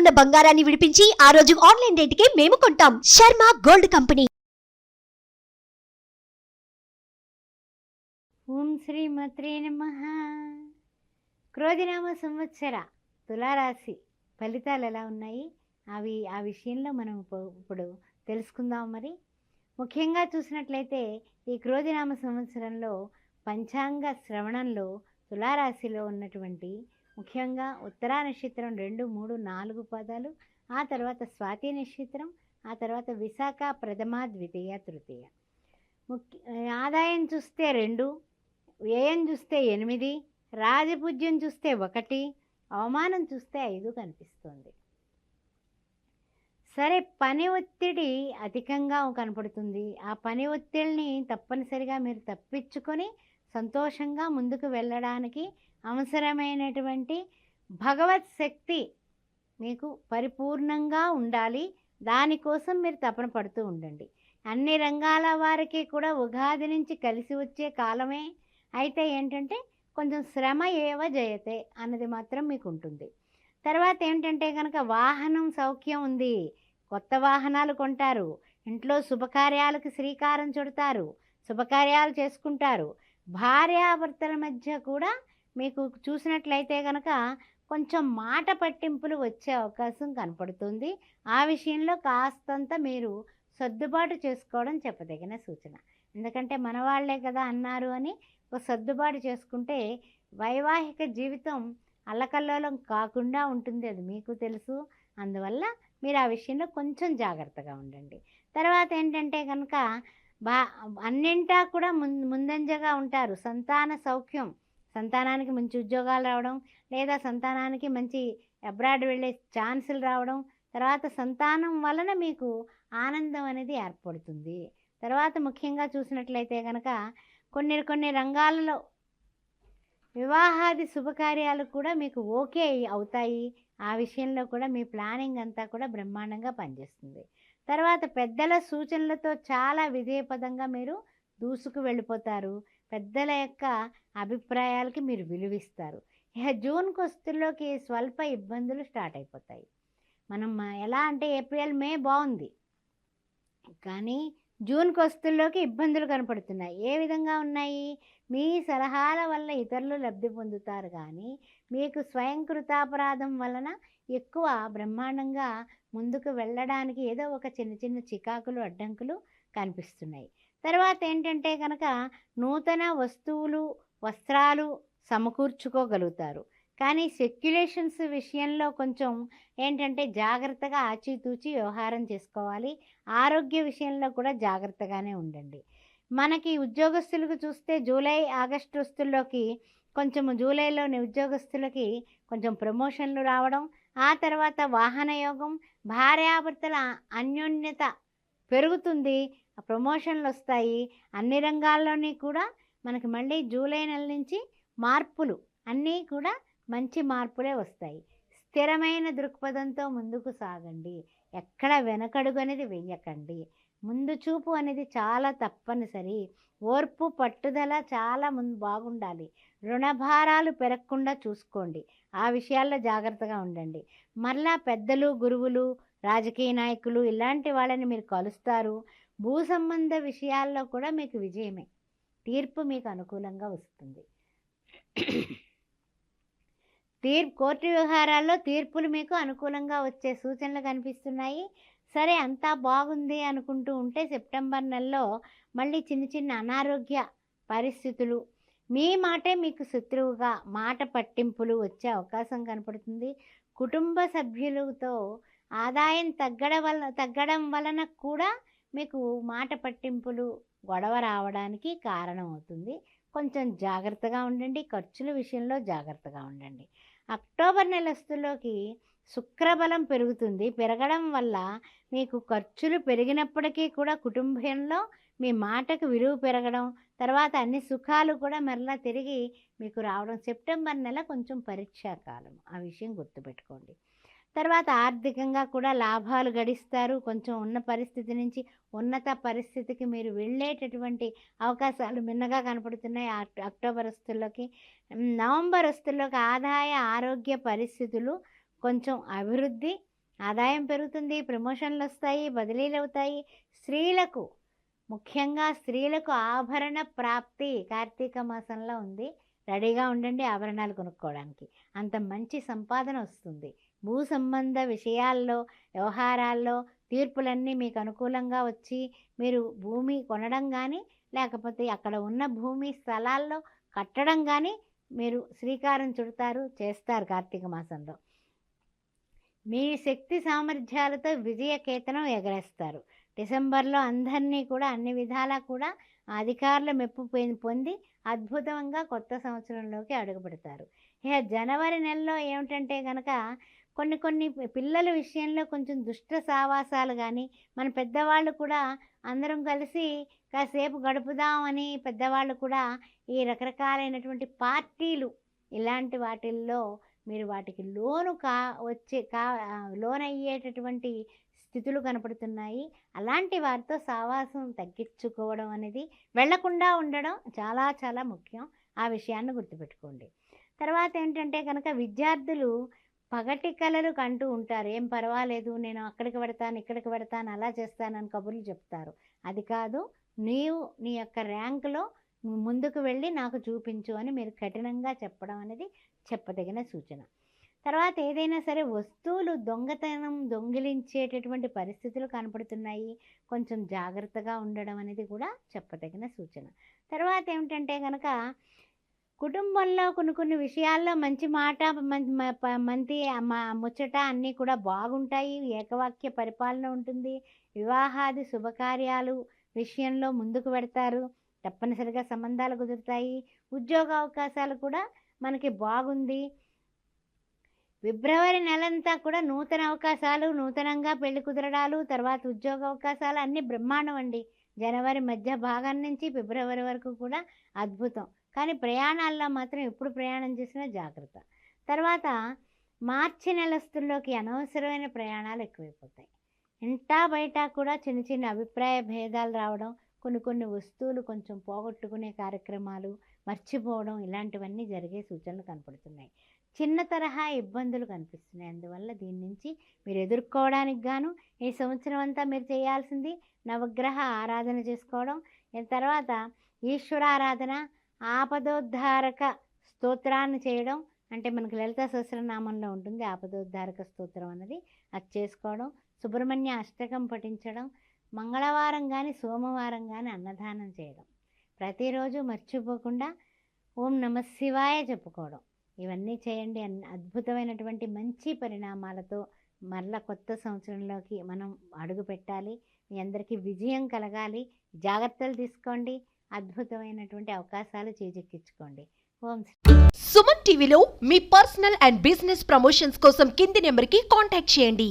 ఉన్న బంగారాన్ని విడిపించి ఆ రోజు ఆన్లైన్ రేటుకే మేము కొంటాం. Sharma gold company. ఓం శ్రీ మత్రే నమ. క్రోధినామ సంవత్సర తులారాశి ఫలితాలు ఎలా ఉన్నాయి? అవి ఆ విషయంలో మనం ఇప్పుడు తెలుసుకుందాం మరి. ముఖ్యంగా చూసినట్లయితే ఈ క్రోధినామ సంవత్సరంలో పంచాంగ శ్రవణంలో తులారాశిలో ఉన్నటువంటి ముఖ్యంగా ఉత్తరా నక్షత్రం రెండు మూడు నాలుగు పదాలు ఆ తర్వాత స్వాతి నక్షత్రం ఆ తర్వాత విశాఖ ప్రథమ ద్వితీయ తృతీయ. ముఖ్య ఆదాయం చూస్తే రెండు వ్యయం చూస్తే ఎనిమిది రాజపూజ్యం చూస్తే ఒకటి అవమానం చూస్తే ఐదు కనిపిస్తుంది. సరే పని ఒత్తిడి అధికంగా కనపడుతుంది. ఆ పని ఒత్తిడిని తప్పనిసరిగా మీరు తప్పించుకొని సంతోషంగా ముందుకు వెళ్ళడానికి అవసరమైనటువంటి భగవత్ శక్తి మీకు పరిపూర్ణంగా ఉండాలి. దానికోసం మీరు తపన పడుతూ ఉండండి. అన్ని రంగాల వారికి కూడా ఉగాది నుంచి కలిసి వచ్చే కాలమే. అయితే ఏంటంటే కొంచెం శ్రమ ఏవ జయతే అన్నది మాత్రం మీకు ఉంటుంది. తర్వాత ఏంటంటే కనుక వాహనం సౌఖ్యం ఉంది. కొత్త వాహనాలు కొంటారు. ఇంట్లో శుభకార్యాలకు శ్రీకారం చుడతారు. శుభకార్యాలు చేసుకుంటారు. భార్యాభర్తల మధ్య కూడా మీకు చూసినట్లయితే కనుక కొంచెం మాట పట్టింపులు వచ్చే అవకాశం కనపడుతుంది. ఆ విషయంలో కాస్తంత మీరు సర్దుబాటు చేసుకోవడం చెప్పదగిన సూచన. ఎందుకంటే మనవాళ్ళే కదా అన్నారు అని ఒక సర్దుబాటు చేసుకుంటే వైవాహిక జీవితం అల్లకల్లోలం కాకుండా ఉంటుంది అది మీకు తెలుసు. అందువల్ల మీరు ఆ విషయంలో కొంచెం జాగ్రత్తగా ఉండండి. తర్వాత ఏంటంటే కనుక బా అన్నింటా కూడా ముందంజగా ఉంటారు. సంతాన సౌఖ్యం సంతానానికి మంచి ఉద్యోగాలు రావడం లేదా సంతానానికి మంచి అబ్రాడ్ వెళ్ళే ఛాన్సులు రావడం తర్వాత సంతానం వలన మీకు ఆనందం అనేది ఏర్పడుతుంది. తర్వాత ముఖ్యంగా చూసినట్లయితే కనుక కొన్ని కొన్ని రంగాలలో వివాహాది శుభకార్యాలు కూడా మీకు ఓకే అవుతాయి. ఆ విషయంలో కూడా మీ ప్లానింగ్ అంతా కూడా బ్రహ్మాండంగా పనిచేస్తుంది. తర్వాత పెద్దల సూచనలతో చాలా విధేయపదంగా మీరు దూసుకు వెళ్ళిపోతారు. పెద్దల యొక్క అభిప్రాయాలకి మీరు విలువిస్తారు. ఇక జూన్ కొస్తుల్లోకి స్వల్ప ఇబ్బందులు స్టార్ట్ అయిపోతాయి. మనం ఎలా అంటే ఏప్రిల్ మే బాగుంది కానీ జూన్ కొస్తుల్లోకి ఇబ్బందులు కనపడుతున్నాయి. ఏ విధంగా ఉన్నాయి? మీ సలహాల వల్ల ఇతరులు లబ్ధి పొందుతారు కానీ మీకు స్వయం కృతాపరాధం వలన ఎక్కువ బ్రహ్మాండంగా ముందుకు వెళ్ళడానికి ఏదో ఒక చిన్న చిన్న చికాకులు అడ్డంకులు కనిపిస్తున్నాయి. తర్వాత ఏంటంటే కనుక నూతన వస్తువులు వస్త్రాలు సమకూర్చుకోగలుగుతారు. కానీ సెక్యులేషన్స్ విషయంలో కొంచెం ఏంటంటే జాగ్రత్తగా ఆచితూచి వ్యవహారం చేసుకోవాలి. ఆరోగ్య విషయంలో కూడా జాగ్రత్తగానే ఉండండి. మనకి ఉద్యోగస్తులకు చూస్తే జూలై ఆగస్టు వస్తుల్లోకి కొంచెం జూలైలోని ఉద్యోగస్తులకి కొంచెం ప్రమోషన్లు రావడం ఆ తర్వాత వాహన యోగం భార్యాభర్తల అన్యోన్యత పెరుగుతుంది. ప్రమోషన్లు వస్తాయి. అన్ని రంగాల్లోని కూడా మనకి మళ్ళీ జూలై నెల నుంచి మార్పులు అన్నీ కూడా మంచి మార్పులే వస్తాయి. స్థిరమైన దృక్పథంతో ముందుకు సాగండి. ఎక్కడ వెనకడుగు అనేది వెయ్యకండి. ముందు చూపు అనేది చాలా తప్పనిసరి. ఓర్పు పట్టుదల చాలా ముందు బాగుండాలి. రుణభారాలు పెరగకుండా చూసుకోండి. ఆ విషయాల్లో జాగ్రత్తగా ఉండండి. మరలా పెద్దలు గురువులు రాజకీయ నాయకులు ఇలాంటి వాళ్ళని మీరు కలుస్తారు. భూ సంబంధ విషయాల్లో కూడా మీకు విజయమే. తీర్పు మీకు అనుకూలంగా వస్తుంది. తీర్పు కోర్టు వ్యవహారాల్లో తీర్పులు మీకు అనుకూలంగా వచ్చే సూచనలు కనిపిస్తున్నాయి. సరే అంతా బాగుంది అనుకుంటూ ఉంటే సెప్టెంబర్ నెలలో మళ్ళీ చిన్న చిన్న అనారోగ్య పరిస్థితులు మీ మాటే మీకు శత్రువుగా మాట పట్టింపులు వచ్చే అవకాశం కనపడుతుంది. కుటుంబ సభ్యులతో ఆదాయం తగ్గడం వల్ల తగ్గడం వలన కూడా మీకు మాట పట్టింపులు గొడవ రావడానికి కారణమవుతుంది కొంచెం జాగ్రత్తగా ఉండండి. ఖర్చుల విషయంలో జాగ్రత్తగా ఉండండి. అక్టోబర్ నెలస్తులోకి శుక్రబలం పెరుగుతుంది. పెరగడం వల్ల మీకు ఖర్చులు పెరిగినప్పటికీ కూడా కుటుంబంలో మీ మాటకు విలువ పెరగడం తర్వాత అన్ని సుఖాలు కూడా మరలా తిరిగి మీకు రావడం. సెప్టెంబర్ నెల కొంచెం పరీక్షా కాలం ఆ విషయం గుర్తుపెట్టుకోండి. తర్వాత ఆర్థికంగా కూడా లాభాలు గడిస్తారు. కొంచెం ఉన్న పరిస్థితి నుంచి ఉన్నత పరిస్థితికి మీరు వెళ్ళేటటువంటి అవకాశాలు మిన్నగా కనపడుతున్నాయి. అక్- అక్టోబర్ వస్తుల్లోకి నవంబర్ వస్తుల్లోకి ఆదాయ ఆరోగ్య పరిస్థితులు కొంచెం అభివృద్ధి ఆదాయం పెరుగుతుంది ప్రమోషన్లు వస్తాయి బదిలీలు అవుతాయి. స్త్రీలకు ముఖ్యంగా స్త్రీలకు ఆభరణ ప్రాప్తి కార్తీక మాసంలో ఉంది. రెడీగా ఉండండి ఆభరణాలు కొనుక్కోవడానికి. అంత మంచి సంపాదన వస్తుంది. భూ సంబంధ విషయాల్లో వ్యవహారాల్లో తీర్పులన్నీ మీకు అనుకూలంగా వచ్చి మీరు భూమి కొనడం కానీ లేకపోతే అక్కడ ఉన్న భూమి స్థలాల్లో కట్టడం కానీ మీరు శ్రీకారం చుడతారు చేస్తారు కార్తీక మాసంలో. మీ శక్తి సామర్థ్యాలతో విజయకేతనం ఎగరేస్తారు. డిసెంబర్లో అందరినీ కూడా అన్ని విధాలా కూడా అధికారుల మెప్పు పొంది- పొంది అద్భుతంగా కొత్త సంవత్సరంలోకి అడుగుపెడతారు. ఇక జనవరి నెలలో ఏమిటంటే కనుక కొన్ని కొన్ని పిల్లల విషయంలో కొంచెం దుష్ట సావాసాలు కానీ మన పెద్దవాళ్ళు కూడా అందరం కలిసి కాసేపు గడుపుదామని పెద్దవాళ్ళు కూడా ఈ రకరకాలైనటువంటి పార్టీలు ఇలాంటి వాటిల్లో మీరు వాటికి లోను కా వచ్చే కా లోన్ అయ్యేటటువంటి స్థితులు కనపడుతున్నాయి. అలాంటి వారితో సావాసం తగ్గించుకోవడం అనేది వెళ్ళకుండా ఉండడం చాలా చాలా ముఖ్యం. ఆ విషయాన్ని గుర్తుపెట్టుకోండి. తర్వాత ఏంటంటే కనుక విద్యార్థులు పగటి కలలు కంటూ ఉంటారు. ఏం పర్వాలేదు నేను అక్కడికి పెడతాను ఇక్కడికి పెడతాను అలా చేస్తానని కబుర్లు చెప్తారు. అది కాదు నీవు నీ యొక్క ర్యాంకులో ముందుకు వెళ్ళి నాకు చూపించు అని మీరు కఠినంగా చెప్పడం అనేది చెప్పదగిన సూచన. తర్వాత ఏదైనా సరే వస్తువులు దొంగతనం దొంగిలించేటటువంటి పరిస్థితులు కనపడుతున్నాయి. కొంచెం జాగ్రత్తగా ఉండడం అనేది కూడా చెప్పదగిన సూచన. తర్వాత ఏమిటంటే కనుక కుటుంబంలో కొన్ని కొన్ని విషయాల్లో మంచి మాట మం- ప- మంచి ముచ్చట అన్నీ కూడా బాగుంటాయి. ఏకవాక్య పరిపాలన ఉంటుంది. వివాహాది శుభకార్యాలు విషయంలో ముందుకు పెడతారు తప్పనిసరిగా సంబంధాలు కుదురుతాయి. ఉద్యోగ అవకాశాలు కూడా మనకి బాగుంది. ఫిబ్రవరి నెలంతా కూడా నూతన అవకాశాలు నూతనంగా పెళ్ళి కుదరడాలు తర్వాత ఉద్యోగ అవకాశాలు అన్నీ బ్రహ్మాండం అండి. జనవరి మధ్య భాగం నుంచి ఫిబ్రవరి వరకు కూడా అద్భుతం. కానీ ప్రయాణాల్లో మాత్రం ఎప్పుడు ప్రయాణం చేసినా జాగ్రత్త. తర్వాత మార్చి నెలస్తుల్లోకి అనవసరమైన ప్రయాణాలు ఎక్కువైపోతాయి. ఇంటా బయట కూడా చిన్న చిన్న అభిప్రాయ భేదాలు రావడం కొన్ని కొన్ని వస్తువులు కొంచెం పోగొట్టుకునే కార్యక్రమాలు మర్చిపోవడం ఇలాంటివన్నీ జరిగే సూచనలు కనపడుతున్నాయి. చిన్న తరహా ఇబ్బందులు కనిపిస్తున్నాయి. అందువల్ల దీని నుంచి మీరు ఎదుర్కోవడానికి గాను ఈ సంవత్సరం అంతా మీరు చేయాల్సింది నవగ్రహ ఆరాధన చేసుకోవడం. తర్వాత ఈశ్వర ఆరాధన ఆపదోద్ధారక స్తోత్రాన్ని చేయడం అంటే మనకు లలిత సహస్రనామంలో ఉంటుంది. ఆపదోద్ధారక స్తోత్రం అన్నది. అది చేసుకోవడం సుబ్రహ్మణ్య అష్టకం పఠించడం మంగళవారం కానీ సోమవారం కానీ అన్నదానం చేయడం. ప్రతిరోజు మర్చిపోకుండా ఓం నమ శివాయ చెప్పుకోవడం. ఇవన్నీ చేయండి. అద్భుతమైనటువంటి మంచి పరిణామాలతో మరల కొత్త సంవత్సరంలోకి మనం అడుగు పెట్టాలి మీ అందరికీ విజయం కలగాలి. జాగ్రత్తలు తీసుకోండి. అద్భుతమైనటువంటి అవకాశాలు చేజెక్కించుకోండి. ఓం సుమన్ టీవీలో మీ పర్సనల్ అండ్ బిజినెస్ ప్రమోషన్స్ కోసం కింది నెంబర్కి కాంటాక్ట్ చేయండి.